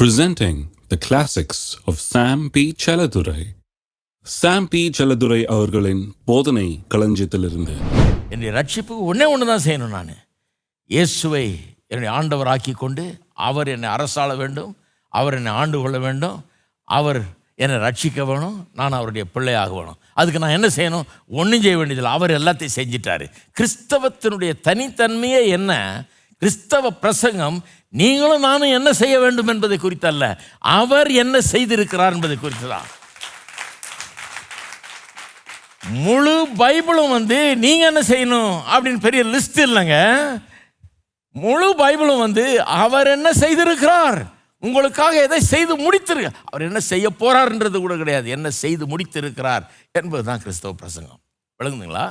presenting the classics of Sam P. Chaladurai. Sam P. Chaladurai அவர்களின் போதனை களஞ்சியத்திலிருந்து. என்னுடைய ரட்சிப்புக்கு ஒன்றே ஒன்று தான் செய்யணும் நான். இயேசுவை என்னுடைய ஆண்டவர் ஆக்கி கொண்டு அவர் என்னை அரசாள வேண்டும் அவர் என்னை ஆண்டு கொள்ள வேண்டும் அவர் என்னை ரட்சிக்க வேணும் நான் அவருடைய பிள்ளையாக வேணும். அதுக்கு நான் என்ன செய்யணும்? ஒன்றும் செய்ய வேண்டியதில்லை. அவர் எல்லாத்தையும் செஞ்சிட்டாரு. கிறிஸ்தவத்தினுடைய தனித்தன்மையே என்ன? கிறிஸ்தவ பிரசங்கம் நீங்களும் நானும் என்ன செய்ய வேண்டும் என்பதை குறித்தல்ல. அவர் என்ன செய்திருக்கிறார் என்பதை குறித்து தான் முழு பைபிளும் வந்து நீங்க என்ன செய்யணும் அப்படின்னு பெரிய லிஸ்ட் இல்லைங்க. முழு பைபிளும் வந்து அவர் என்ன செய்திருக்கிறார்? உங்களுக்காக எதை செய்து முடித்திருக்க அவர் என்ன செய்ய போறார்ன்றது கூட கிடையாது. என்ன செய்து முடித்திருக்கிறார் என்பதுதான் கிறிஸ்தவ பிரசங்கம். விளங்குதுங்களா?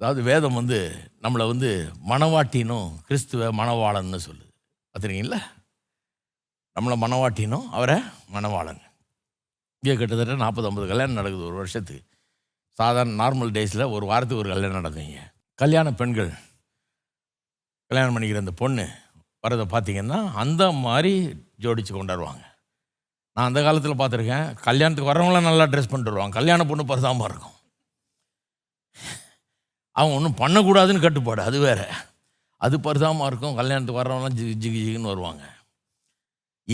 அதாவது வேதம் வந்து நம்மளை வந்து மணவாட்டினும் கிறிஸ்துவ மணவாளன்னு சொல்லுது. பார்த்துருக்கீங்களா? நம்மளை மணவாட்டினும் அவரை மணவாளன் இங்கே கிட்டத்தட்ட நாற்பது ஐம்பது கல்யாணம் நடக்குது ஒரு வருஷத்துக்கு. சாதாரண நார்மல் டேஸில் ஒரு வாரத்துக்கு ஒரு கல்யாணம் நடக்குங்க. கல்யாண பெண்கள் கல்யாணம் பண்ணிக்கிற அந்த பொண்ணு வரதை பார்த்தீங்கன்னா அந்த மாதிரி ஜோடிச்சு கொண்டாடுவாங்க. நான் அந்த காலத்தில் பார்த்துருக்கேன் கல்யாணத்துக்கு வரவங்களாம் நல்லா ட்ரெஸ் பண்ணிட்டு வருவாங்க. கல்யாண பொண்ணு பரிதாபமாக இருக்கும். அவங்க ஒன்றும் பண்ணக்கூடாதுன்னு கட்டுப்பாடு அது வேற. அது பரிதாபமாக இருக்கும். கல்யாணத்துக்கு வர்றவங்களாம் ஜிகு ஜிகு ஜிகுன்னு வருவாங்க.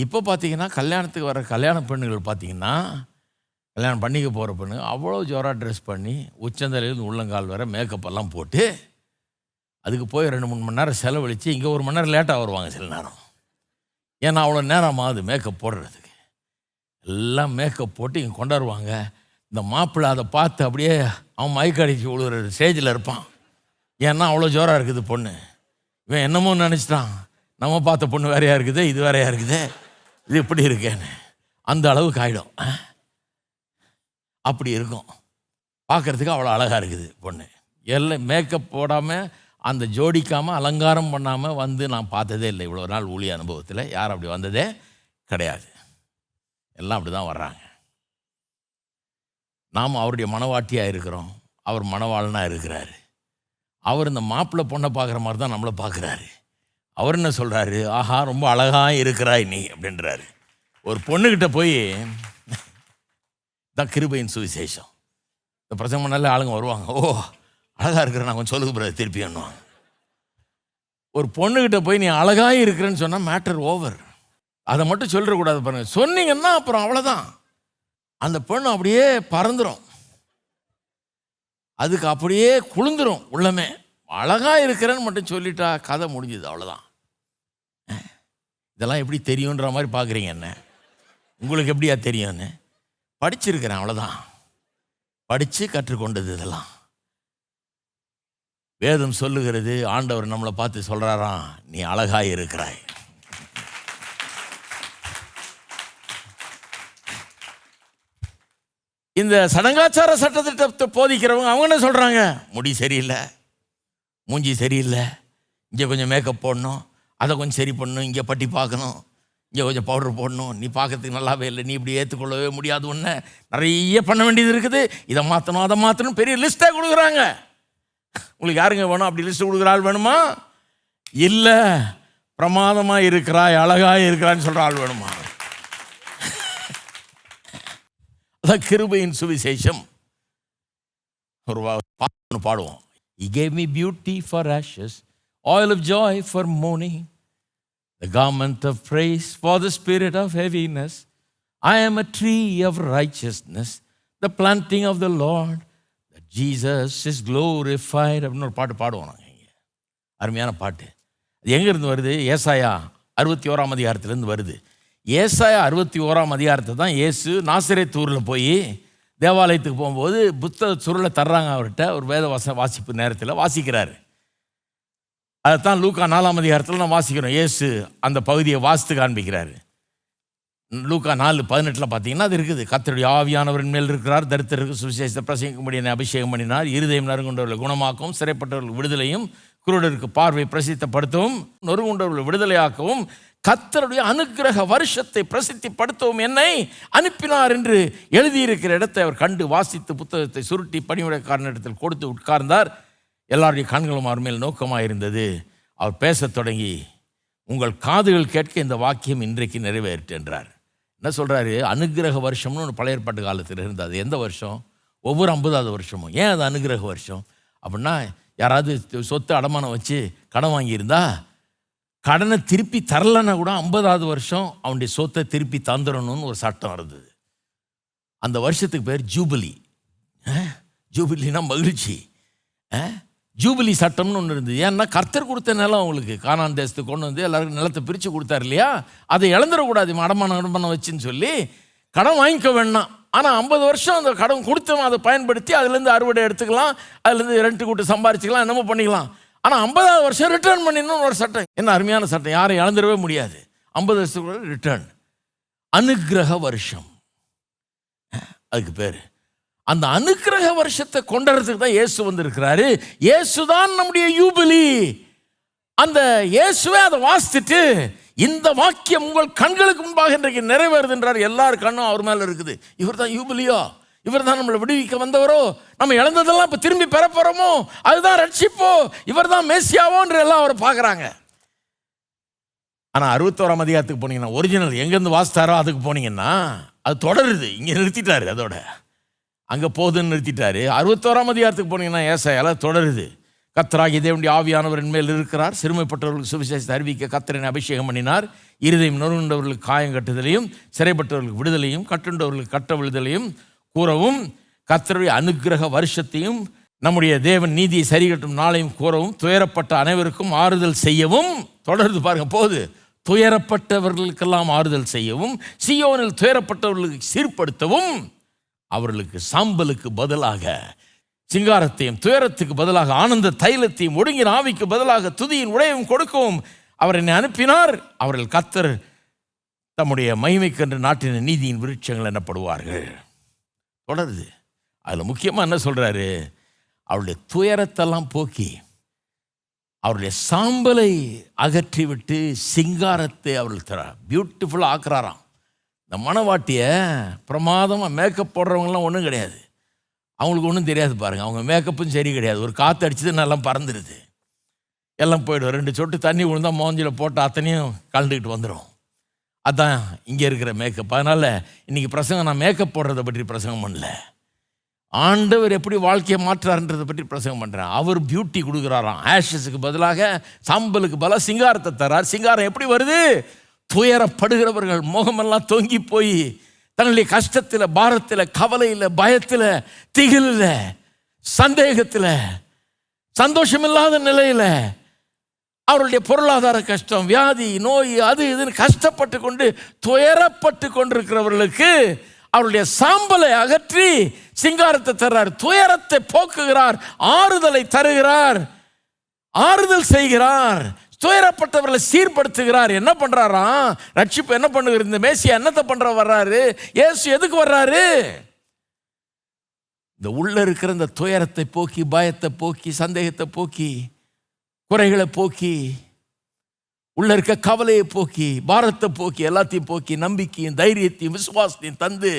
இப்போ பார்த்தீங்கன்னா கல்யாணத்துக்கு வர கல்யாண பெண்ணுகள் பார்த்தீங்கன்னா கல்யாணம் பண்ணிக்க போகிற பெண்ணு அவ்வளோ ஜோராக ட்ரெஸ் பண்ணி உச்சந்தலையிலேருந்து உள்ளங்கால் வர மேக்கப் எல்லாம் போட்டு அதுக்கு போய் ரெண்டு மூணு மணி நேரம் செலவழித்து இங்கே ஒரு மணி நேரம் லேட்டாக வருவாங்க சில நேரம். ஏன்னா அவ்வளோ நேரம் ஆகுது மேக்கப் போடுறதுக்கு. எல்லாம் மேக்கப் போட்டு இங்கே கொண்டாடுவாங்க. இந்த மாப்பிள்ளை அதை பார்த்து அப்படியே அவன் மயக்கடிச்சு விழுகிற ஸ்டேஜில் இருப்பான். ஏன்னா அவ்வளோ ஜோராக இருக்குது பொண்ணு. இவன் என்னமோ நினச்சிட்டான். நம்ம பார்த்த பொண்ணு வேறையாக இருக்குது இது வேறையாக இருக்குது. இது இப்படி இருக்கேன்னு. அந்த அளவுக்கு ஆகிடும் அப்படி இருக்கும். பார்க்குறதுக்கு அவ்வளோ அழகாக இருக்குது பொண்ணு. எல்லாம் மேக்கப் போடாமல் அந்த ஜோடிக்காமல் அலங்காரம் பண்ணாமல் வந்து நான் பார்த்ததே இல்லை. இவ்வளோ நாள் ஊழிய அனுபவத்தில் யாரும் அப்படி வந்ததே கிடையாது. எல்லாம் அப்படி தான் வர்றாங்க. நாம் அவருடைய மனவாட்டியாக இருக்கிறோம். அவர் மனவாளனாக இருக்கிறாரு. அவர் இந்த மாப்பிள்ளை பொண்ணை பார்க்குற மாதிரி தான் நம்மளை பார்க்குறாரு. அவர் என்ன சொல்கிறாரு ஆஹா ரொம்ப அழகாக இருக்கிறாய் நீ அப்படின்றாரு. ஒரு பொண்ணுக்கிட்ட போய் தான் கிருபையின் சுவிசேஷம். இந்த பிரசங்கம் பண்ணாலே ஆளுங்க வருவாங்க. ஓ அழகாக இருக்கிற நான் கொஞ்சம் சொல்லுங்க பிரதர் திருப்பி பண்ணுவாங்க ஒரு பொண்ணுக்கிட்ட போய் நீ அழகாக இருக்கிறேன்னு சொன்னால் மேட்டர் ஓவர் அதை மட்டும் சொல்லிடக்கூடாது பாருங்கள் சொன்னீங்கன்னா அப்புறம் அவ்வளோதான் அந்த பொண்ணு அப்படியே பறந்துடும் அதுக்கு அப்படியே குளிந்துரும் உள்ளமே. அழகாக இருக்கிறேன்னு மட்டும் சொல்லிட்டா கதை முடிஞ்சுது அவ்வளோதான் இதெல்லாம் எப்படி தெரியுன்ற மாதிரி பார்க்குறீங்க என்ன? உங்களுக்கு எப்படியா தெரியும்னு? படிச்சிருக்கிறேன் அவ்வளோதான் படித்து கற்றுக்கொண்டது இதெல்லாம். வேதம் சொல்லுகிறது ஆண்டவர் நம்மளை பார்த்து சொல்கிறாராம் நீ அழகாக இருக்கிறாய். இந்த சடங்காச்சார சட்டத்திட்டத்தை போதிக்கிறவங்க அவங்க என்ன சொல்கிறாங்க முடி சரியில்லை மூஞ்சி சரியில்லை இங்கே கொஞ்சம் மேக்கப் போடணும் அதை கொஞ்சம் சரி பண்ணணும் இங்கே பட்டி பார்க்கணும் இங்கே கொஞ்சம் பவுடர் போடணும் நீ பார்க்கறதுக்கு நல்லாவே இல்லை நீ இப்படி ஏற்றுக்கொள்ளவே முடியாது ஒன்று நிறைய பண்ண வேண்டியது இருக்குது. இதை மாற்றணும் அதை மாற்றணும் பெரிய லிஸ்ட்டே கொடுக்குறாங்க. உங்களுக்கு யாருங்க வேணும்? அப்படி லிஸ்ட் கொடுக்குற ஆள் வேணுமா? இல்லை. பிரமாதமாக இருக்கிறாய் அழகாக இருக்கிறான்னு சொல்கிற ஆள் வேணுமா? அதான் கிருபையின் சுவிசேஷம் ஒரு வா- பாட்டு ஒண்ணு பாடுவோம் He gave me beauty for ashes, oil of joy for mourning, the garment of praise for the spirit of heaviness. I am a tree of righteousness, the planting of the Lord, that Jesus is glorified. அப்படின்னு ஒரு பாட்டு பாடுவோம் நாங்கள் இங்கே அருமையான பாட்டு அது எங்கேருந்து வருது ஏசாயா அறுபத்தி ஓராம் அதிகாரத்துலேருந்து வருது ஏசாய அறுபத்தி ஓராம் அதிகாரத்தை தான் ஏசு நாசிரேத்தூரில் போய் தேவாலயத்துக்கு போகும்போது புத்தக சுருளை தர்றாங்க அவர்கிட்ட. ஒரு வேத வாச வாசிப்பு நேரத்தில் வாசிக்கிறார். அதைத்தான் லூக்கா நாலாம் அதிகாரத்தில் நான் வாசிக்கிறோம். ஏசு அந்த பகுதியை வாசித்து காண்பிக்கிறார். லூக்கா நாலு பதினெட்டில் பார்த்தீங்கன்னா அது இருக்குது. கத்தருடைய ஆவியானவரின் மேல் இருக்கிறார் தரித்திற்கு சுவிசேஷத்தை பிரசங்கிக்கும்படி அபிஷேகம் பண்ணினார். இருதயம் நறுங்குண்டவர்களை குணமாக்கவும் சிறைப்பட்டவர்கள் விடுதலையும் குருடருக்கு பார்வை பிரசித்தப்படுத்தவும் நொறுங்குண்டவர்கள் விடுதலையாக்கவும் கத்தருடைய அனுக்கிரக வருஷத்தை பிரசித்திப்படுத்தவும் என்னை அனுப்பினார் என்று எழுதியிருக்கிற இடத்தை அவர் கண்டு வாசித்து புத்தகத்தை சுருட்டி பணிவிடைக்காரனிடத்தில் கொடுத்து உட்கார்ந்தார். எல்லாருடைய கண்களும் அவர் மேல் நோக்கமாக இருந்தது அவர் பேசத் தொடங்கி உங்கள் காதுகள் கேட்க இந்த வாக்கியம் இன்றைக்கு நிறைவேறிட்டு என்றார் என்ன சொல்கிறாரு அனுக்கிரக வருஷம்னு ஒன்று பழைய ஏற்பாட்டு காலத்தில் இருந்தது. எந்த வருஷம்? ஒவ்வொரு ஐம்பதாவது வருஷமும். ஏன் அது அனுக்கிரக வருஷம்? அப்படின்னா யாராவது சொத்து அடமானம் வச்சு கடன் வாங்கியிருந்தா கடனை திருப்பி தரலன்னா கூட ஐம்பதாவது வருஷம் அவனுடைய சொத்தை திருப்பி தந்துடணும்னு ஒரு சட்டம் இருந்தது அந்த வருஷத்துக்கு பேர் ஜூபிலி. ஜூபிலினா மகிழ்ச்சி. ஜூபிலி சட்டம்னு ஒன்று இருந்தது. ஏன்னா கர்த்தர் கொடுத்த நிலம் அவங்களுக்கு. காணான் தேசத்துக்கு கொண்டு வந்து எல்லாருக்கும் நிலத்தை பிரித்து கொடுத்தாரு இல்லையா? அதை இழந்துடக்கூடாது. அடமானம் அடமானம் வச்சுன்னு சொல்லி கடன் வாங்கிக்க வேண்டாம். ஆனால் ஐம்பது வருஷம் அந்த கடன் கொடுத்தவன் அதை பயன்படுத்தி அதுலேருந்து அறுவடை எடுத்துக்கலாம். அதுலேருந்து ரெண்டு கூட்டு சம்பாரிச்சிக்கலாம். என்னமோ பண்ணிக்கலாம். ஆனால் ஐம்பதாவது வருஷம் ரிட்டர்ன் பண்ணிடணும்னு ஒரு சட்டம் என்ன அருமையான சட்டம் யாரும் இழந்துடவே முடியாது. ஐம்பது வருஷத்துக்குள்ள ரிட்டர்ன் அனுக்கிரக வருஷம். அதுக்கு பேர். அந்த அனுக்கிரக வருஷத்தை கொண்டாடுறதுக்கு தான் இயேசு வந்திருக்கிறாரு. இயேசு தான் நம்முடைய யூபிலி. அந்த இயேசுவே அதை வாசித்துட்டு இந்த வாக்கியம் உங்கள் கண்களுக்கு முன்பாக இன்றைக்கு நிறைவேறுதுன்றார். எல்லார் கண்ணும் அவர் மேலே இருக்குது. இவர் தான் யூபிலியோ. இவர் தான் நம்மளை விடுவிக்க வந்தவரோ? நம்ம இழந்ததெல்லாம் இப்போ திரும்பி பெற அதுதான் ரட்சிப்போ? இவர் தான் மேசியாவோன்ற எல்லாம் அவரை பார்க்குறாங்க. ஆனால் அறுபத்தோராம் அதிகாரத்துக்கு போனீங்கன்னா ஒரிஜினல் எங்கேருந்து வாசித்தாரோ அதுக்கு போனீங்கன்னா அது தொடருது. இங்கே நிறுத்திட்டாரு அதோட. அங்கே போகுதுன்னு நிறுத்திட்டாரு. அறுபத்தோராம் அதிகாரத்துக்கு போனீங்கன்னா ஏசாயால தொடருது. கத்தராகி தேவனுடைய ஆவியானவரின் மேல் இருக்கிறார். சிறுமைப்பட்டவர்களுக்கு சுவிசேஷத்தை அறிவிக்க கத்தரின் அபிஷேகம் பண்ணினார். இருதயம் நொறுண்டவர்களுக்கு காயம் கட்டுதலையும் சிறைப்பட்டவர்களுக்கு விடுதலையும் கட்டுண்டவர்களுக்கு கட்ட விடுதலையும் கூறவும் கத்தருடைய அனுக்கிரக வருஷத்தையும் நம்முடைய தேவன் நீதியை சரிகட்டும் நாளையும் கூறவும் துயரப்பட்ட அனைவருக்கும் ஆறுதல் செய்யவும் தொடர்ந்து பாருங்க போகுது. துயரப்பட்டவர்களுக்கெல்லாம் ஆறுதல் செய்யவும் சியோனில் துயரப்பட்டவர்களுக்கு சீர்படுத்தவும் அவர்களுக்கு சாம்பலுக்கு பதிலாக சிங்காரத்தையும் துயரத்துக்கு பதிலாக ஆனந்த தைலத்தையும் ஒடுங்கின ஆவிக்கு பதிலாக துதியின் உடையும் கொடுக்கவும் அவர் என்னை அனுப்பினார். அவர்கள் கத்தர் தம்முடைய மகிமைக்கென்று நாட்டின நீதியின் விருட்சங்கள் எனப்படுவார்கள். தொடருது. அதில் முக்கியமாக என்ன சொல்கிறாரு அவருடைய துயரத்தெல்லாம் போக்கி அவருடைய சாம்பலை அகற்றிவிட்டு சிங்காரத்தை அவர்கள் தர பியூட்டிஃபுல்லாக ஆக்குறாராம். இந்த மணவாட்டியை பிரமாதமாக மேக்கப் போடுறவங்களாம் ஒன்றும் கிடையாது. அவங்களுக்கு ஒன்றும் தெரியாது பாருங்கள் அவங்க மேக்கப்பும் சரி கிடையாது. ஒரு காற்று அடிச்சது நல்லா பறந்துடுது எல்லாம் போயிடும். ரெண்டு சொட்டு தண்ணி விழுந்தால் மோஞ்சில் போட்டு அத்தனையும் கலந்துக்கிட்டு வந்துடும் அதான் இங்கே இருக்கிற மேக்கப் அதனால் இன்றைக்கி பிரசங்கம் நான் மேக்கப் போடுறதை பற்றி பிரசங்கம் பண்ணல. ஆண்டவர் எப்படி வாழ்க்கையை மாற்றாருன்றதை பற்றி பிரசங்கம் பண்ணுறேன் அவர் பியூட்டி கொடுக்குறாராம். ஆஷஸுக்கு பதிலாக சாம்பலுக்கு பதிலாக சிங்காரத்தை தரார் சிங்காரம் எப்படி வருது? துயரப்படுகிறவர்கள் முகமெல்லாம் தொங்கி போய் தன்னுடைய கஷ்டத்தில் பாரத்தில் கவலையில் பயத்தில் திகிலில் சந்தேகத்தில் சந்தோஷமில்லாத நிலையில் அவருடைய பொருளாதார கஷ்டம் வியாதி நோய் அது இதுன்னு கஷ்டப்பட்டு கொண்டு துயரப்பட்டு கொண்டிருக்கிறவர்களுக்கு அவருடைய சாம்பலை அகற்றி சிங்காரத்தை தர்றார். துயரத்தை போக்குகிறார் ஆறுதலை தருகிறார் ஆறுதல் செய்கிறார். துயரப்பட்டவர்களை சீர்படுத்துகிறார். என்ன பண்ணுறாராம் ரட்சிப்பு என்ன பண்ணுகிற இந்த மேசியா என்னத்தை பண்ணுற வர்றாரு? ஏசு எதுக்கு வர்றாரு? இந்த உள்ளே இருக்கிற இந்த துயரத்தை போக்கி பயத்தை போக்கி சந்தேகத்தை போக்கி குறைகளை போக்கி உள்ள இருக்க கவலையை போக்கி பாரத்தை போக்கி எல்லாத்தையும் போக்கி நம்பிக்கையும் தைரியத்தையும் விசுவாசத்தையும் தந்து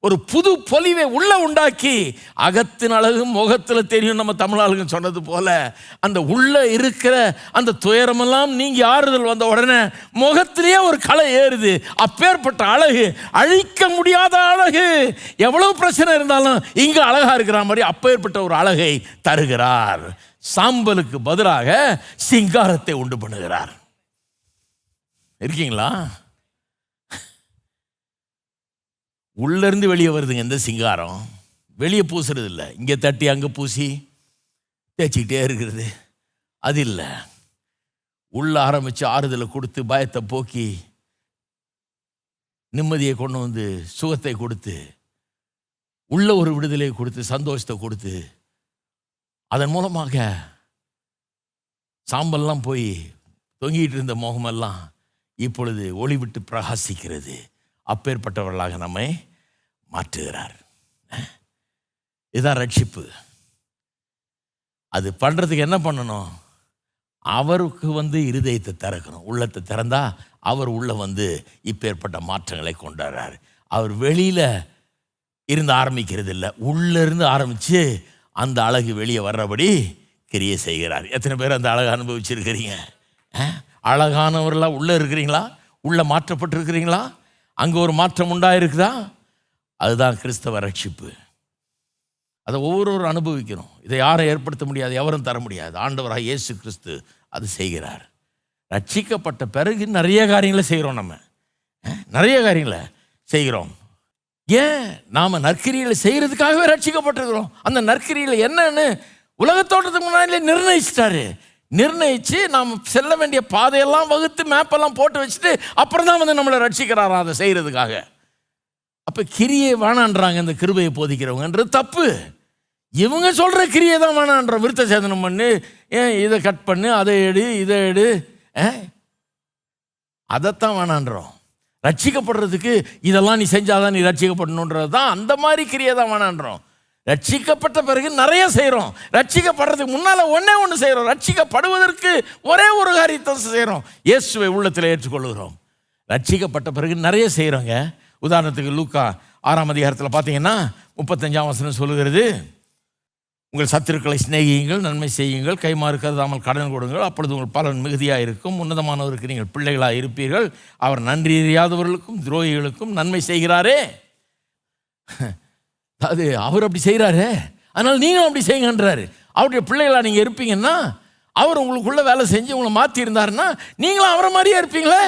ஒரு புது பொலிவை உள்ள உண்டாக்கி அகத்தின் அழகு முகத்தில் தெரியும் நம்ம தமிழாளுங்க சொன்னது போல. அந்த உள்ள இருக்கிற அந்த துயரமெல்லாம் நீங்கி ஆறுதல் வந்த உடனே முகத்திலேயே ஒரு களை ஏறுது. அப்பேற்பட்ட அழகு அழிக்க முடியாத அழகு. எவ்வளவு பிரச்சனை இருந்தாலும் இங்கே அழகா இருக்கிற மாதிரி அப்பேற்பட்ட ஒரு அழகை தருகிறார். சாம்பலுக்கு பதிலாக சிங்காரத்தை உண்டு பண்ணுகிறார். இருக்கீங்களா? உள்ளேருந்து வெளியே வருதுங்க இந்த சிங்காரம். வெளியே பூசுறது இல்லை இங்கே தட்டி அங்கே பூசி தேய்ச்சிக்கிட்டே இருக்கிறது அது இல்லை. உள்ள ஆரம்பித்து ஆறுதலை கொடுத்து பயத்தை போக்கி நிம்மதியை கொண்டு வந்து சுகத்தை கொடுத்து உள்ள ஒரு விடுதலையை கொடுத்து சந்தோஷத்தை கொடுத்து அதன் மூலமாக சாம்பல்லாம் போய் தொங்கிட்டு இருந்த முகமெல்லாம் இப்பொழுது ஒளி விட்டு பிரகாசிக்கிறது. அப்பேற்பட்டவர்களாக நம்மை மாற்றுகிறார். இதுதான் ரட்சிப்பு. அது பண்ணுறதுக்கு என்ன பண்ணணும்? அவருக்கு வந்து இருதயத்தை திறக்கணும். உள்ளத்தை திறந்தா அவர் உள்ளே வந்து இப்பேற்பட்ட மாற்றங்களை கொண்டாடுறார். அவர் வெளியில் இருந்து ஆரம்பிக்கிறது இல்லை. உள்ளே இருந்து ஆரம்பித்து அந்த அழகு வெளியே வர்றபடி கிரியை செய்கிறார். எத்தனை பேர் அந்த அழகை அனுபவிச்சிருக்கிறீங்க? அழகானவர்களாக உள்ளே இருக்கிறீங்களா? உள்ளே மாற்றப்பட்டிருக்கிறீங்களா? அங்கே ஒரு மாற்றம் உண்டாயிருக்குதா? அதுதான் கிறிஸ்தவ ரட்சிப்பு. அதை ஒவ்வொருவரும் அனுபவிக்கணும். இதை யாரும் ஏற்படுத்த முடியாது எவரும் தர முடியாது. ஆண்டவராக இயேசு கிறிஸ்து அது செய்கிறார். ரட்சிக்கப்பட்ட பிறகு நிறைய காரியங்களை செய்கிறோம் நம்ம. நிறைய காரியங்களை செய்கிறோம். ஏன்? நாம் நற்கிரிகளை செய்கிறதுக்காகவே ரட்சிக்கப்பட்டிருக்கிறோம். அந்த நற்கிரியில் என்னன்னு உலகத்தோட்டத்துக்கு முன்னாடியே நிர்ணயிச்சிட்டாரு. நிர்ணயித்து நாம் செல்ல வேண்டிய பாதையெல்லாம் வகுத்து மேப்பெல்லாம் போட்டு வச்சுட்டு அப்புறம் தான் வந்து நம்மளை ரட்சிக்கிறாரா? அதை செய்கிறதுக்காக அப்போ கிரியை வேணான்றாங்க இந்த கிருபையை போதிக்கிறவங்கன்றது தப்பு. இவங்க சொல்கிற கிரியை தான் வேணான்ற விருத்த சேதனம் பண்ணு ஏன் இதை கட் பண்ணு அதை எடு இதை எடு ஆ? அதைத்தான் வேணான்றோம். ரட்சிக்கப்படுறதுக்கு இதெல்லாம் நீ செஞ்சாதான் நீ ரட்சிக்கப்படணுன்றது தான் அந்த மாதிரி கிரியை தான் வேணான்றோம். ரட்சிக்கப்பட்ட பிறகு நிறைய செய்கிறோம் ரட்சிக்கப்படுறதுக்கு முன்னால் ஒன்றே ஒன்று செய்கிறோம் ரட்சிக்கப்படுவதற்கு ஒரே ஒரு காரியத்தை செய்கிறோம் இயேசுவை உள்ளத்தில் ஏற்றுக்கொள்கிறோம். ரட்சிக்கப்பட்ட பிறகு நிறைய செய்கிறோங்க உதாரணத்துக்கு லூக்கா ஆறாம் அதிகாரத்தில் பார்த்தீங்கன்னா முப்பத்தஞ்சாம் வசனம் சொல்லுகிறது. உங்கள் சத்துருக்களை சிநேகியுங்கள் நன்மை செய்யுங்கள் கைமாறு கருதாமல் கடன் கொடுங்கள். அப்பொழுது உங்கள் பலன் மிகுதியாக இருக்கும். உன்னதமானவருக்கு நீங்கள் பிள்ளைகளாக இருப்பீர்கள். அவர் நன்றி அறியாதவர்களுக்கும் துரோகிகளுக்கும் நன்மை செய்கிறாரே. அது அவர் அப்படி செய்கிறாரு அதனால் நீங்களும் அப்படி செய்யுங்கன்றாரு. அவருடைய பிள்ளைகளாக நீங்கள் இருப்பீங்கன்னா அவர் உங்களுக்குள்ளே வேலை செஞ்சு உங்களை மாற்றி இருந்தாருன்னா நீங்களும் அவரை மாதிரியே இருப்பீங்களே.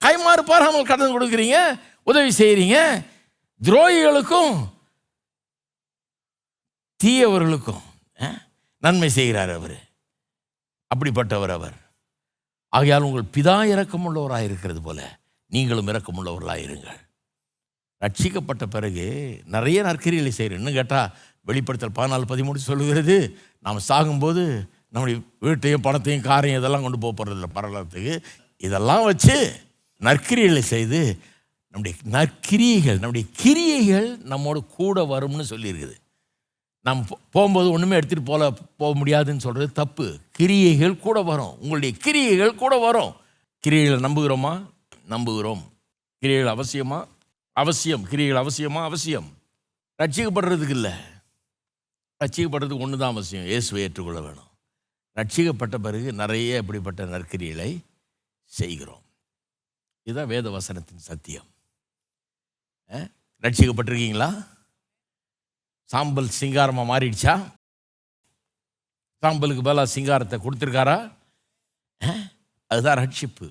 கைமாறு பாராமல் கடன் கொடுக்குறீங்க உதவி செய்கிறீங்க துரோகிகளுக்கும் தீயவர்களுக்கும் நன்மை செய்கிறார் அவர். அப்படிப்பட்டவர் அவர். ஆகையால் உங்கள் பிதா இறக்கமுள்ளவராக இருக்கிறது போல நீங்களும் இறக்கமுள்ளவர்களாக இருங்கள் ரட்சிக்கப்பட்ட பிறகு நிறைய நற்கிரிகளை செய்கிறோம் இன்னும் கேட்டால் வெளிப்படுத்தல் பதினாலு பதிமூணு சொல்லுகிறது. நாம் சாகும்போது நம்முடைய வீட்டையும் பணத்தையும் காரையும் இதெல்லாம் கொண்டு போக போகிறதில்ல பரலத்துக்கு இதெல்லாம் வச்சு நற்கிரியலை செய்து நம்முடைய நற்கிரியைகள் நம்முடைய கிரியைகள் நம்மோடு கூட வரும்னு சொல்லியிருக்குது. நாம் போ- போகும்போது ஒன்றுமே எடுத்துகிட்டு போல போக முடியாதுன்னு சொல்கிறது தப்பு. கிரியைகள் கூட வரும். உங்களுடைய கிரியைகள் கூட வரும். கிரியைகளை நம்புகிறோமா? நம்புகிறோம். கிரியைகள் அவசியமாக அவசியம் கிரியைகள் அவசியமா? அவசியம். ரட்சிக்கப்படுறதுக்கு இல்லை ரட்சிக்கப்படுறதுக்கு ஒன்று தான் அவசியம். இயேசுவை ஏற்றுக்கொள்ள வேணும். ரட்சிக்கப்பட்ட பிறகு நிறைய இப்படிப்பட்ட நற்கிரிகளை செய்கிறோம். இதுதான் வேத வசனத்தின் சத்தியம் ரட்சிக்கப்பட்டிருக்கீங்களா? சாம்பல் சிங்காரமாக மாறிடுச்சா? சாம்பலுக்கு பதிலாக சிங்காரத்தை கொடுத்துருக்காரா? அதுதான் ரட்சிப்பு.